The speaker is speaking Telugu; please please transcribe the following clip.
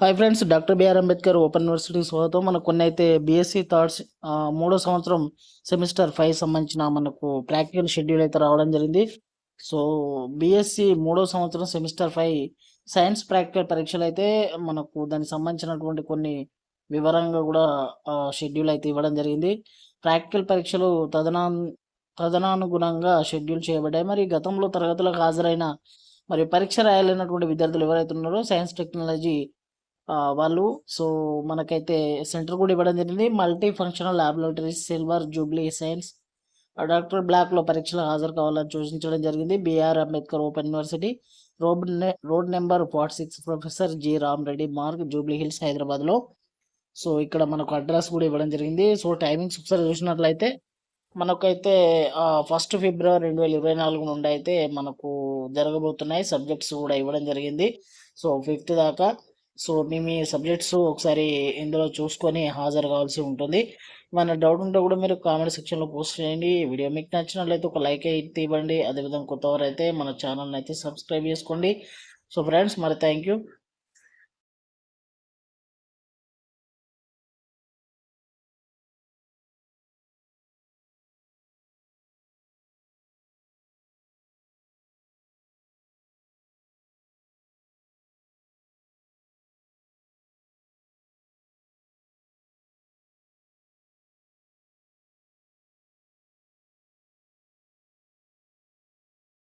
Hi friends doctor BR Ambedkar open యూనివర్సిటీకి స్వాగతం. మనకు కొన్ని అయితే బీఎస్సీ థర్డ్స్ మూడో సంవత్సరం సెమిస్టర్ ఫైవ్ సంబంధించిన మనకు ప్రాక్టికల్ షెడ్యూల్ అయితే రావడం జరిగింది. సో బీఎస్సీ మూడో సంవత్సరం సెమిస్టర్ ఫైవ్ సైన్స్ ప్రాక్టికల్ పరీక్షలు అయితే మనకు దానికి సంబంధించినటువంటి కొన్ని వివరంగా కూడా షెడ్యూల్ అయితే ఇవ్వడం జరిగింది. ప్రాక్టికల్ పరీక్షలు తదనా తదనానుగుణంగా షెడ్యూల్ చేయబడ్డాయి. మరి గతంలో తరగతులకు హాజరైన మరి పరీక్ష రాయాలైనటువంటి విద్యార్థులు ఎవరైతే ఉన్నారో సైన్స్ టెక్నాలజీ వాళ్ళు. సో మనకైతే సెంటర్ కూడా ఇవ్వడం జరిగింది. Multi functional laboratories silver jubilee science. Doctor బ్లాక్లో పరీక్షలు హాజరు కావాలని సూచించడం జరిగింది. BR Ambedkar open university. Road road number forty six professor G Ram Reddy Marg jubilee hills హైదరాబాద్లో. సో ఇక్కడ మనకు అడ్రస్ కూడా ఇవ్వడం జరిగింది. సో టైమింగ్స్ ఒకసారి చూసినట్లయితే మనకైతే ఫస్ట్ ఫిబ్రవరి రెండు వేల ఇరవై నాలుగు నుండి అయితే మనకు జరగబోతున్నాయి సబ్జెక్ట్స్ కూడా ఇవ్వడం జరిగింది. సో ఫిఫ్త్ దాకా సో మీ మీ సబ్జెక్ట్స్ ఒకసారి ఇందులో చూసుకొని హాజరు కావాల్సి ఉంటుంది. మన డౌట్ ఉంటే కూడా మీరు కామెంట్ సెక్షన్లో పోస్ట్ చేయండి. వీడియో మీకు నచ్చినట్లయితే ఒక లైక్ అయితే ఇవ్వండి. అదేవిధంగా కొత్తవారు అయితే మన ఛానల్ని అయితే సబ్స్క్రైబ్ చేసుకోండి. సో ఫ్రెండ్స్ మరి థ్యాంక్ యూ